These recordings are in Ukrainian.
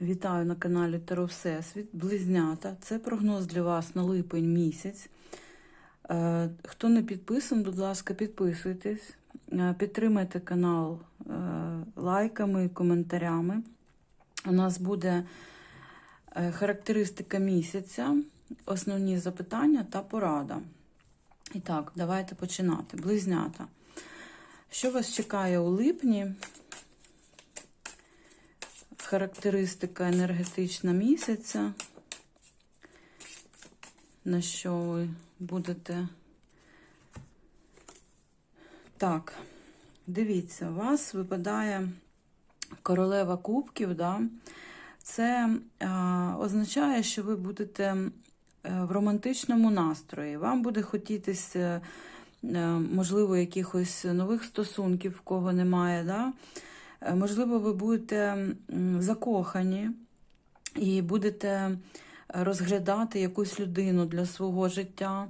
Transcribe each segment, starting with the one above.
Вітаю на каналі Таро Всесвіт. Близнята. Це прогноз для вас на липень місяць. Е, Хто не підписаний, будь ласка, підписуйтесь. Е, Підтримайте канал е, лайками і коментарями. У нас буде характеристика місяця, основні запитання та порада. І так, давайте починати. Близнята. Що вас чекає у липні? Характеристика енергетична місяця, на що ви будете. Так, дивіться, у вас випадає королева кубків, да? це а, означає, що ви будете е, в романтичному настрої. Вам буде хотітися, е, можливо, якихось нових стосунків, в кого немає. Да? Е, Можливо, ви будете закохані і будете розглядати якусь людину для свого життя.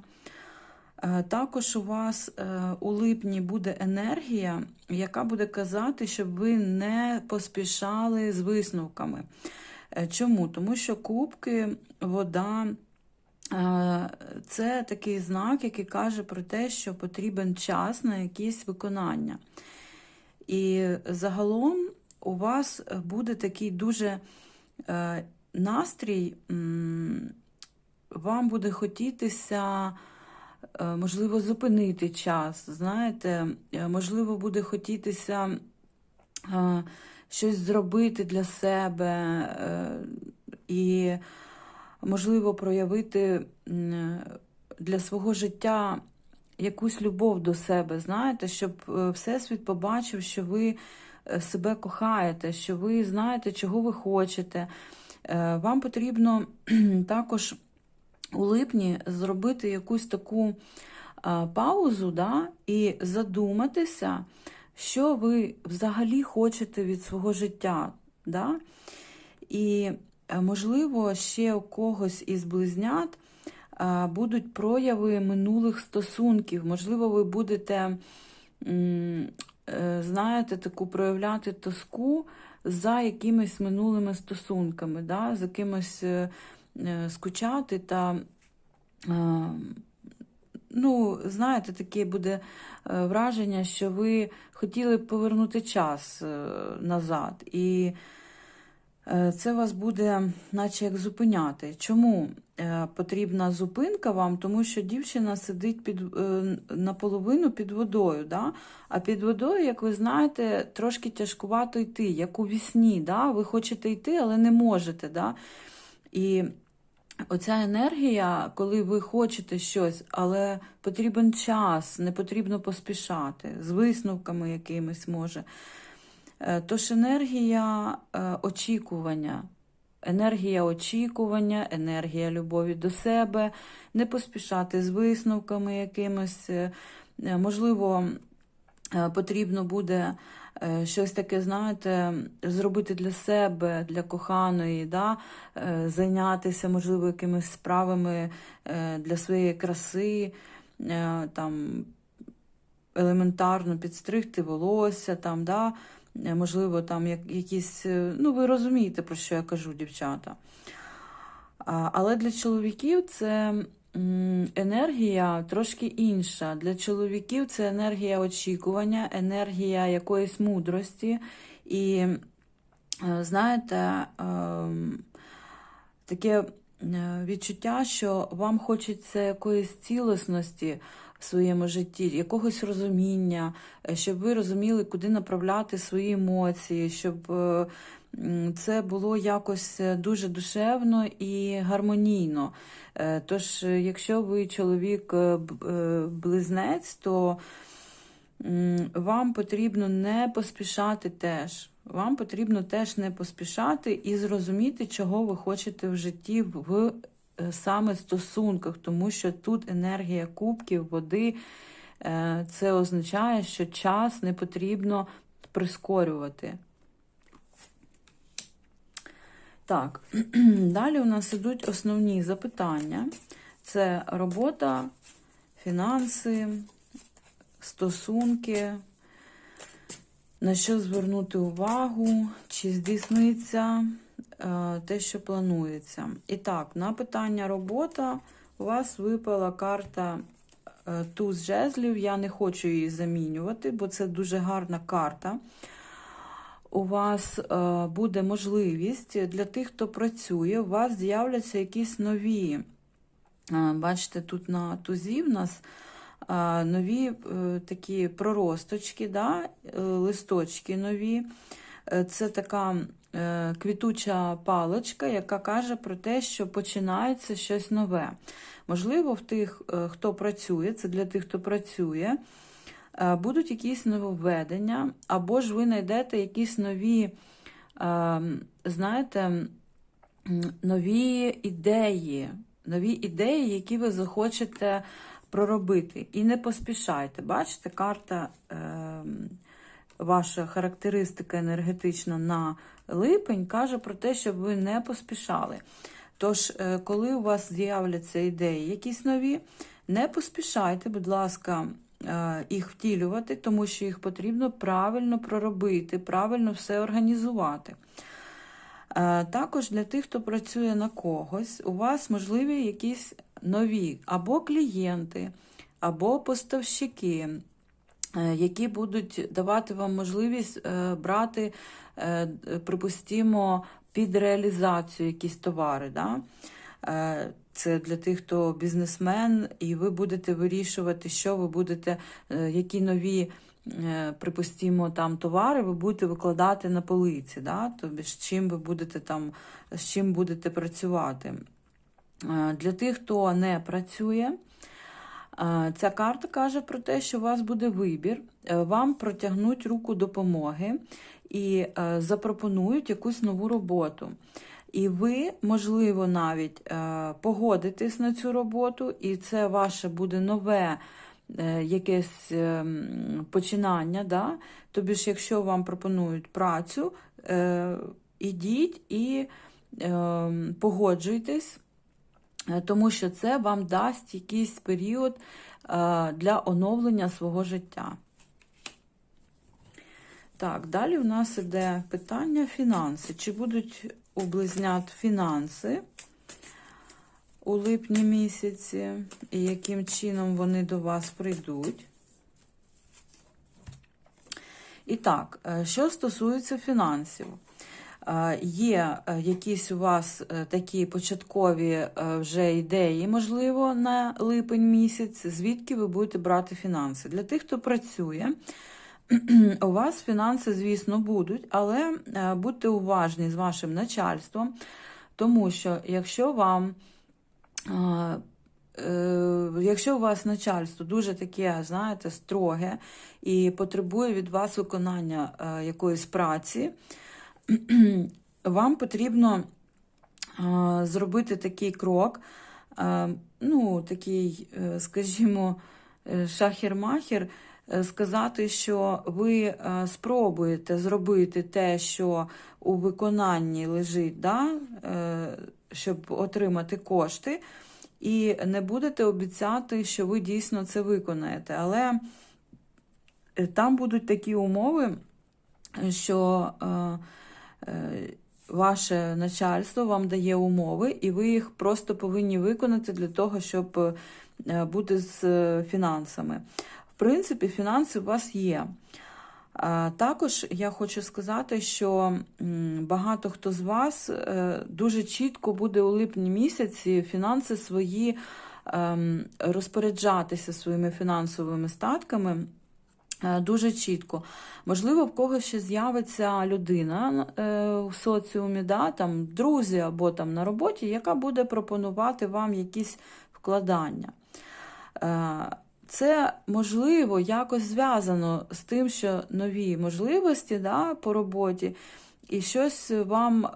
Е, Також у вас е, у липні буде енергія, яка буде казати, щоб ви не поспішали з висновками. Е, Чому? Тому що кубки, вода е, це такий знак, який каже про те, що потрібен час на якісь виконання. І загалом у вас буде такий дуже е, настрій, вам буде хотітися, е, можливо, зупинити час. Знаєте, Е, можливо, буде хотітися щось зробити для себе і, можливо, проявити для свого життя якусь любов до себе, знаєте, щоб е, Всесвіт побачив, що ви е, себе кохаєте, що ви знаєте, чого ви хочете. Е, Вам потрібно також у липні зробити якусь таку паузу да, і задуматися, що ви взагалі хочете від свого життя. Да? І, можливо, ще у когось із близнят будуть прояви минулих стосунків. Можливо, ви будете, е, знаєте, таку проявляти тоску за якимись минулими стосунками, да? за кимось е, е, скучати та. Ну, знаєте, таке буде враження, що ви хотіли б повернути час назад. І Це вас буде, наче як зупиняти. Чому е, потрібна зупинка вам? Тому що дівчина сидить під, е, наполовину під водою. Да? А під водою, як ви знаєте, трошки тяжкувато йти, як у вісні. Да? Ви хочете йти, але не можете. Да? І оця енергія, коли ви хочете щось, але потрібен час, не потрібно поспішати, з висновками якимись може. Е, Тож енергія е, очікування, енергія очікування, енергія любові до себе, не поспішати з висновками якимось. Е, Можливо, потрібно буде щось таке, знаєте, зробити для себе, для коханої, да? зайнятися, можливо, якимись справами для своєї краси, там, елементарно підстригти волосся, там, да? Е, можливо, там якісь, е, ну ви розумієте, про що я кажу, дівчата. Але для чоловіків це енергія трошки інша. Для чоловіків це енергія очікування, енергія якоїсь мудрості. І, е, знаєте, ем, таке відчуття, що вам хочеться якоїсь цілісності в своєму житті, якогось розуміння, е, щоб ви розуміли, куди направляти свої емоції, щоб е, це було якось е, дуже душевно і гармонійно. Тож, якщо ви чоловік е, б- е, близнець, то вам потрібно не поспішати теж. Вам потрібно теж не поспішати і зрозуміти, чого ви хочете в житті в саме стосунках, тому що тут енергія кубків, води. е, Це означає, що час не потрібно прискорювати. Так, далі у нас ідуть основні запитання: це робота, фінанси, стосунки, на що звернути увагу, чи здійсниться е, те, що планується. І так, на питання робота у вас випала карта е, туз жезлів. Я не хочу її замінювати, бо це дуже гарна карта. У вас е, буде можливість для тих, хто працює, у вас з'являться якісь нові. е, Бачите, тут на тузі в нас е, нові е, такі проросточки, да? е, листочки нові. Е, Це така е, квітуча паличка, яка каже про те, що починається щось нове. Можливо, в тих, е, хто працює, це для тих, хто працює, е, будуть якісь нововведення, або ж ви знайдете якісь нові, е, знаєте, нові ідеї, нові ідеї, які ви захочете проробити. І не поспішайте. Бачите, карта. Е, Ваша характеристика енергетична на липень каже про те, щоб ви не поспішали. Тож, е, коли у вас з'являться ідеї якісь нові, не поспішайте, будь ласка, е, їх втілювати, тому що їх потрібно правильно проробити, правильно все організувати. Е, Також для тих, хто працює на когось, у вас можливі якісь нові або клієнти, або поставщики, які будуть давати вам можливість е, брати, е, припустімо, під реалізацію якісь товари. Да? Е, Це для тих, хто бізнесмен, і ви будете вирішувати, що ви будете, е, які нові, е, припустімо, там товари ви будете викладати на полиці, да? тобі з чим ви будете там, з чим будете працювати. Е, Для тих, хто не працює, е, ця карта каже про те, що у вас буде вибір, е, вам протягнуть руку допомоги і е, запропонують якусь нову роботу. І ви, можливо, навіть е, погодитесь на цю роботу, і це ваше буде нове якесь е, починання. Да? Тобі ж, якщо вам пропонують працю, ідіть і е, погоджуйтесь, тому що це вам дасть якийсь період е, для оновлення свого життя. Так, далі у нас іде питання фінанси. Чи будуть у близнят фінанси у липні місяці, і яким чином вони до вас прийдуть? І так, е, що стосується фінансів, Е, є е, якісь у вас е, такі початкові е, вже ідеї, можливо, на липень місяць, звідки ви будете брати фінанси. Для тих, хто працює, у вас фінанси, звісно, будуть, але будьте уважні з вашим начальством, тому що якщо вам. Якщо у вас начальство дуже таке, знаєте, строге і потребує від вас виконання якоїсь праці, вам потрібно зробити такий крок, ну, такий, е, скажімо, е, шахер-махер, е, сказати, що ви спробуєте зробити те, що у виконанні лежить, да, щоб отримати кошти, і не будете обіцяти, що ви дійсно це виконаєте. Але там будуть такі умови, що е, ваше начальство вам дає умови, і ви їх просто повинні виконати для того, щоб е, бути з е, фінансами. В принципі, фінанси у вас є. Також я хочу сказати, що багато хто з вас е, дуже чітко буде у липні місяці фінанси свої ем, розпоряджатися своїми фінансовими статками. Е, Дуже чітко. Можливо, в когось ще з'явиться людина е, в соціумі, да, там, друзі або там на роботі, яка буде пропонувати вам якісь вкладання. Е, Це можливо якось зв'язано з тим, що нові можливості да, по роботі, і щось вам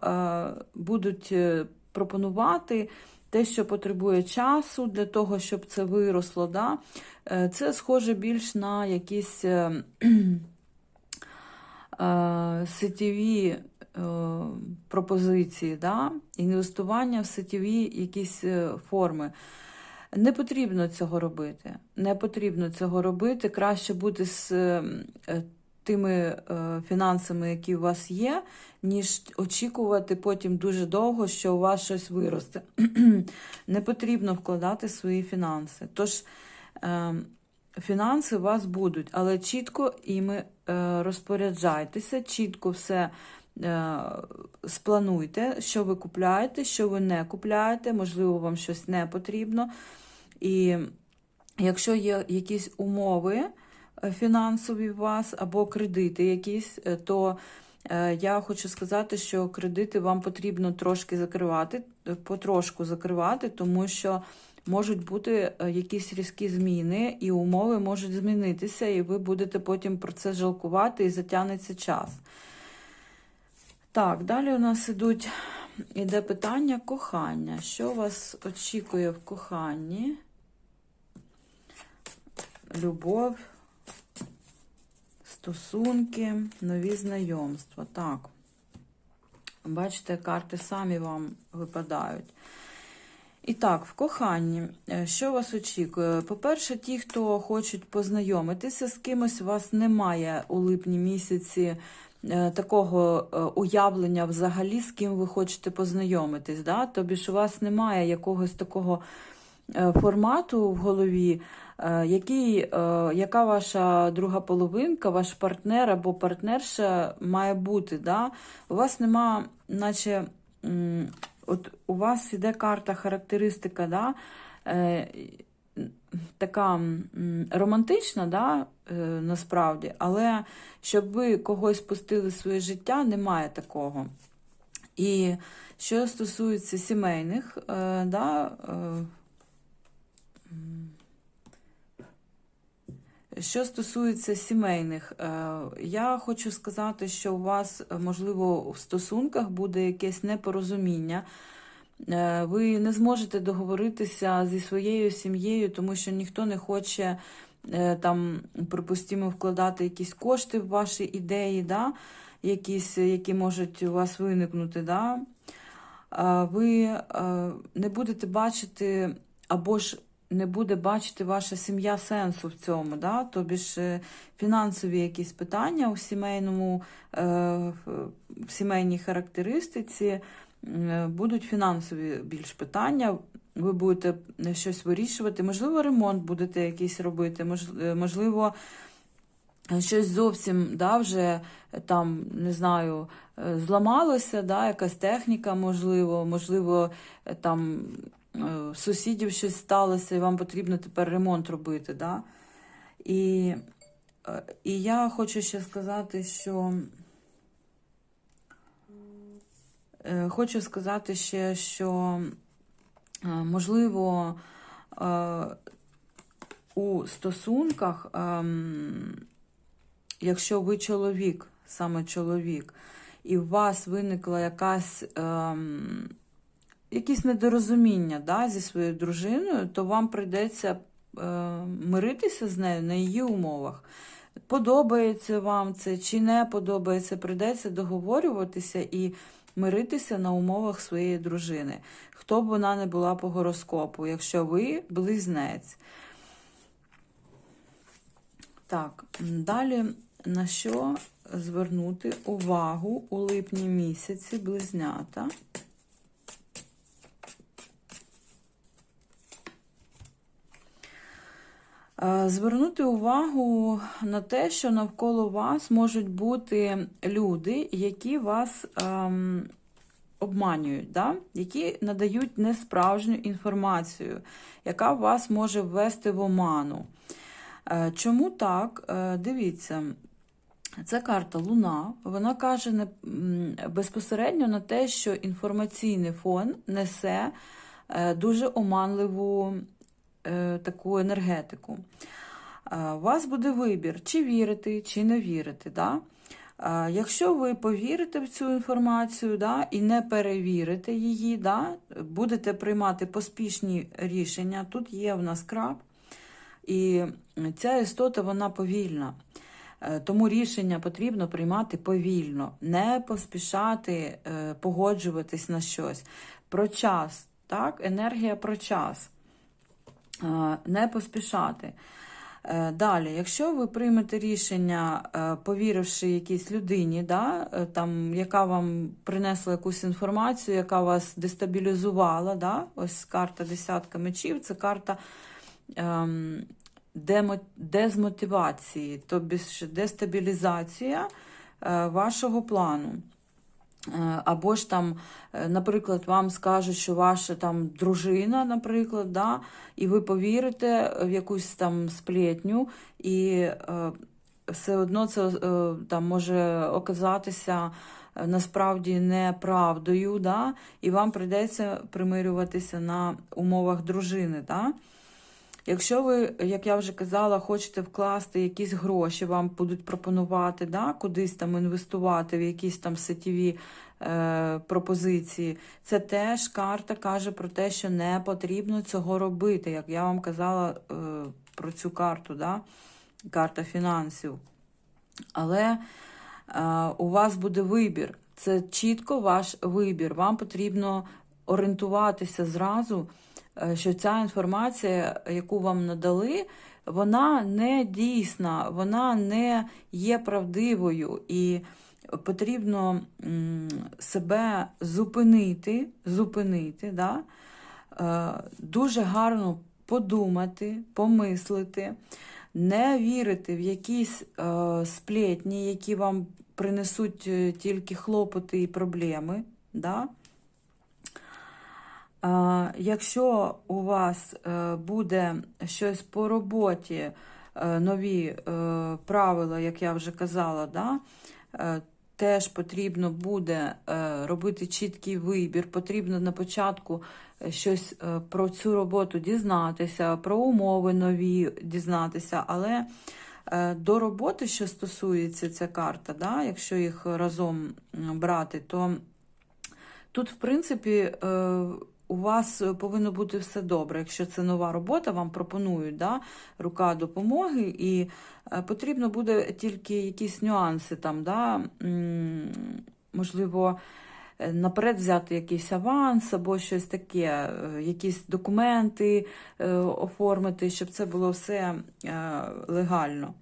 будуть пропонувати, те, що потребує часу для того, щоб це виросло. Да? Е, Це схоже більш на якісь е, е, сетєві пропозиції, да? інвестування в сетєві якісь форми. Не потрібно цього робити. Не потрібно цього робити. Краще бути з тими фінансами, які у вас є, ніж очікувати потім дуже довго, що у вас щось виросте. Не потрібно вкладати свої фінанси. Тож фінанси у вас будуть, але чітко іми е, розпоряджайтеся, чітко все е, сплануйте, що ви купляєте, що ви не купляєте, можливо, вам щось не потрібно. І якщо є якісь умови е, фінансові у вас або кредити якісь, то я хочу сказати, що кредити вам потрібно трошки закривати, потрошку закривати, тому що можуть бути е, якісь різкі зміни, і умови можуть змінитися, і ви будете потім про це жалкувати і затягнеться час. Так, далі у нас ідуть, іде питання кохання. Що вас очікує в коханні? Любов, стосунки, нові знайомства. Так. Бачите, карти самі вам випадають. І так, в коханні, е, що вас очікує? По-перше, ті, хто хочуть познайомитися з кимось, у вас немає у липні місяці е, такого е, уявлення взагалі, з ким ви хочете познайомитись. Да? Тобі ж у вас немає якогось такого формату в голові, який, яка ваша друга половинка, ваш партнер або партнерша має бути. Да? У вас нема, наче. От у вас іде карта характеристика, да, е, така романтична, да, е, насправді, але щоб ви когось пустили в своє життя, немає такого. І що стосується сімейних, е, да, е, що стосується сімейних, е, я хочу сказати, що у вас, е, можливо, в стосунках буде якесь непорозуміння. Е, Ви не зможете договоритися зі своєю сім'єю, тому що ніхто не хоче там, припустимо, вкладати якісь кошти в ваші ідеї, да? якісь, які можуть у вас виникнути. Да? Ви не будете бачити або ж не буде бачити ваша сім'я сенсу в цьому, да? тобі ж е, фінансові якісь питання у сімейному, е, в сімейній характеристиці е, будуть фінансові більш питання. Ви будете щось вирішувати, можливо, ремонт будете якийсь робити, можливо, щось зовсім да, вже там, не знаю, зламалося, да, якась техніка, можливо, можливо, там сусідів щось сталося, і вам потрібно тепер ремонт робити. Да? І, е, і я хочу ще сказати, що е, хочу сказати ще, що е, можливо е, у стосунках, ем, якщо ви чоловік, саме чоловік, і у вас виникла якась, ем, якісь недорозуміння да, зі своєю дружиною, то вам прийдеться е, миритися з нею на її умовах. Подобається вам це чи не подобається, прийдеться договорюватися і миритися на умовах своєї дружини, хто б вона не була по гороскопу, якщо ви близнець. Так, далі на що звернути увагу у липні місяці близнята? Звернути увагу на те, що навколо вас можуть бути люди, які вас ем, обманюють, да? які надають несправжню інформацію, яка вас може ввести в оману. Е, Чому так? Е, Дивіться, це карта Луна. Вона каже не, безпосередньо на те, що інформаційний фон несе е, дуже оманливу е, таку енергетику. Е, У вас буде вибір, чи вірити, чи не вірити. Да? Е, Якщо ви повірите в цю інформацію да, і не перевірите її, да, будете приймати поспішні рішення. Тут є в нас краб, і ця істота вона повільна. Е, Тому рішення потрібно приймати повільно, не поспішати е, погоджуватись на щось. Про час, так? енергія про час. Е, Не поспішати. Е, Далі, якщо ви приймете рішення, е, повіривши якійсь людині, да, там, яка вам принесла якусь інформацію, яка вас дестабілізувала, да, ось карта десятка мечів, це карта ем, дезмотивації, тобто дестабілізація е, вашого плану. Е, Або ж там, е, наприклад, вам скажуть, що ваша там дружина, наприклад, да, і ви повірите в якусь там сплетню, і е, все одно це там може оказатися насправді неправдою, да, і вам прийдеться примирюватися на умовах дружини. Да. Якщо ви, як я вже казала, хочете вкласти якісь гроші, вам будуть пропонувати да, кудись там інвестувати в якісь там сетєві е, пропозиції, це теж карта каже про те, що не потрібно цього робити, як я вам казала е, про цю карту, да, карта фінансів. Але е, у вас буде вибір. Це чітко ваш вибір. Вам потрібно орієнтуватися зразу, що ця інформація, яку вам надали, вона не дійсна, вона не є правдивою. І потрібно себе зупинити, зупинити, да? е, дуже гарно подумати, помислити, не вірити в якісь е, сплетні, які вам принесуть е, тільки хлопоти і проблеми. Да? Якщо у вас е, буде щось по роботі, е, нові е, правила, як я вже казала, да, теж потрібно буде робити чіткий вибір. Потрібно на початку щось про цю роботу дізнатися, про умови нові дізнатися, але до роботи, що стосується ця карта, да, якщо їх разом брати, то Тут, в принципі, у вас повинно бути все добре. Якщо це нова робота, вам пропонують да, рука допомоги, і е, потрібно буде тільки якісь нюанси там, да, можливо, е, наперед взяти якийсь аванс або щось таке, е, якісь документи е, оформити, щоб це було все е, легально.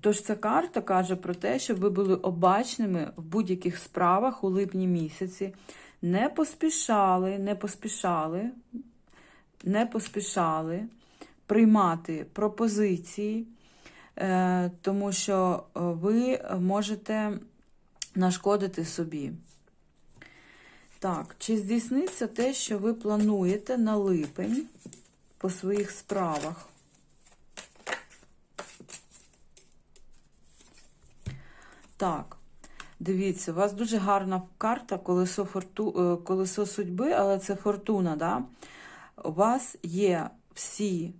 Тож ця карта каже про те, щоб ви були обачними в будь-яких справах у липні місяці, не поспішали, не поспішали, не поспішали приймати пропозиції, е, тому що е, ви можете нашкодити собі. Так, чи здійсниться те, що ви плануєте на липень по своїх справах? Так, дивіться, у вас дуже гарна карта колесо, форту... е, колесо судьби, але це фортуна. Да? У вас є всі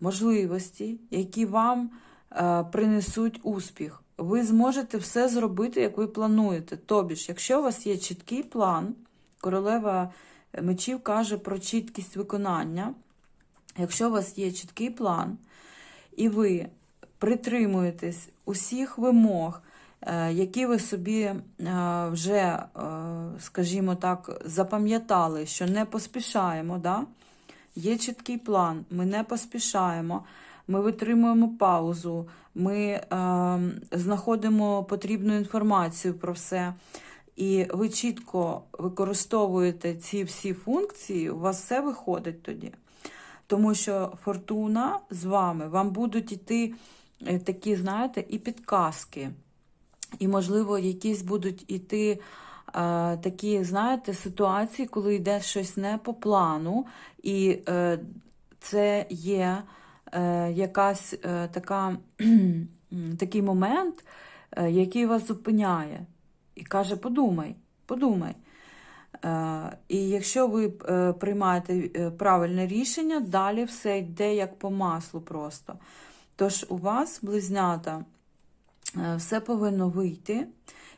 можливості, які вам е, принесуть успіх. Ви зможете все зробити, як ви плануєте. Тобі ж, якщо у вас є чіткий план, королева мечів каже про чіткість виконання. Якщо у вас є чіткий план, і ви притримуєтесь усіх вимог, які ви собі е, вже, е, скажімо так, запам'ятали, що не поспішаємо, да? є чіткий план, ми не поспішаємо, ми витримуємо паузу, ми е, знаходимо потрібну інформацію про все. І ви чітко використовуєте ці всі функції, у вас все виходить тоді. Тому що фортуна з вами, вам будуть йти е, такі, знаєте, і підказки, і, можливо, якісь будуть іти е, такі, знаєте, ситуації, коли йде щось не по плану, і е, це є е, якась е, така, такий момент, е, який вас зупиняє. І каже: подумай, подумай. Е, І якщо ви е, приймаєте е, правильне рішення, далі все йде як по маслу просто. Тож у вас, близнята, все повинно вийти,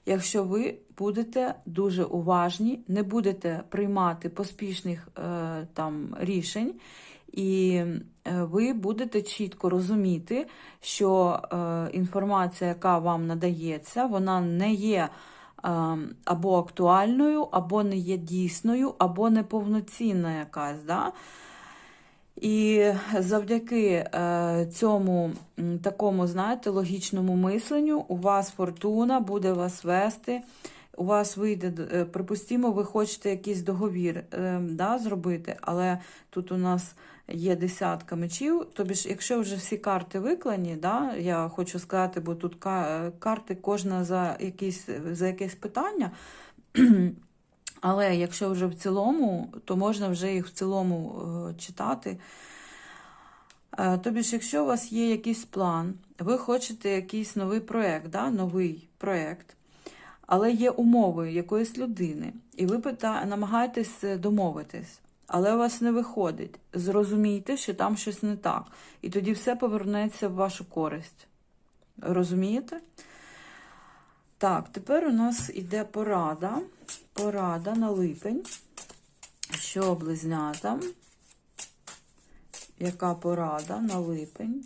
якщо ви будете дуже уважні, не будете приймати поспішних е, там рішень, і е, ви будете чітко розуміти, що е, інформація, яка вам надається, вона не є е, або актуальною, або не є дійсною, або неповноцінна якась. Да? І завдяки е, цьому такому, знаєте, логічному мисленню у вас фортуна буде вас вести. У вас вийде, е, припустімо, ви хочете якийсь договір е, да, зробити, але тут у нас є десятка мечів. Тобі ж, якщо вже всі карти виклані, да, я хочу сказати, бо тут карти кожна за якісь, за якесь питання. Але якщо вже в цілому, то можна вже їх в цілому е, читати. Е, Тобі ж, якщо у вас є якийсь план, ви хочете якийсь новий проєкт, да? новий проєкт, але є умови якоїсь людини, і ви пита... намагаєтесь е, домовитись, але у вас не виходить. Зрозумійте, що там щось не так. І тоді все повернеться в вашу користь. Розумієте? Так, тепер у нас іде порада. Порада на липень. Що близнята? Яка порада на липень?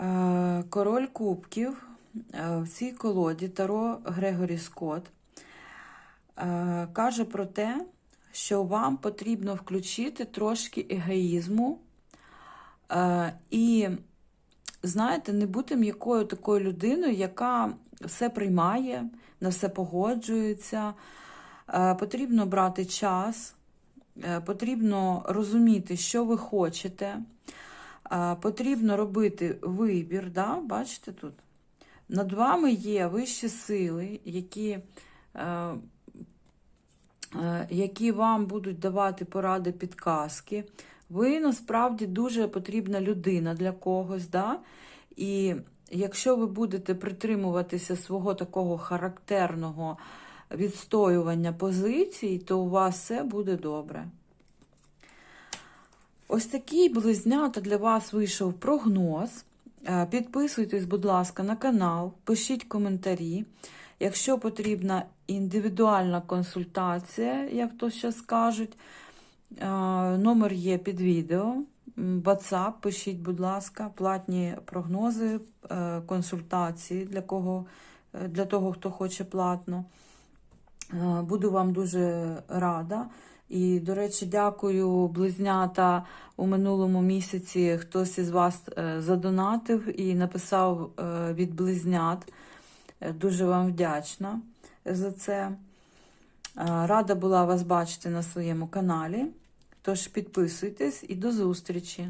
Е, Король кубків е, в цій колоді Таро Грегорі Скотт е, каже про те, що вам потрібно включити трошки егоїзму і, знаєте, не бути м'якою такою людиною, яка все приймає, на все погоджується. Е, Потрібно брати час, е, потрібно розуміти, що ви хочете. Е, Потрібно робити вибір, да? бачите тут? Над вами є вищі сили, які, які вам будуть давати поради, підказки. Ви насправді дуже потрібна людина для когось. Да? І якщо ви будете притримуватися свого такого характерного відстоювання позицій, то у вас все буде добре. Ось такий близнята для вас вийшов прогноз. Е, Підписуйтесь, будь ласка, на канал, пишіть коментарі. Якщо потрібна індивідуальна консультація, як то скажуть, е, номер є під відео. WhatsApp, пишіть, будь ласка, платні прогнози, е, консультації для кого, е, для того, хто хоче платно. Е, Буду вам дуже рада. І, до речі, дякую, близнята. У минулому місяці хтось із вас е, задонатив і написав е, від близнят. Е, Дуже вам вдячна за це. Е, Рада була вас бачити на своєму каналі. Тож підписуйтесь і до зустрічі!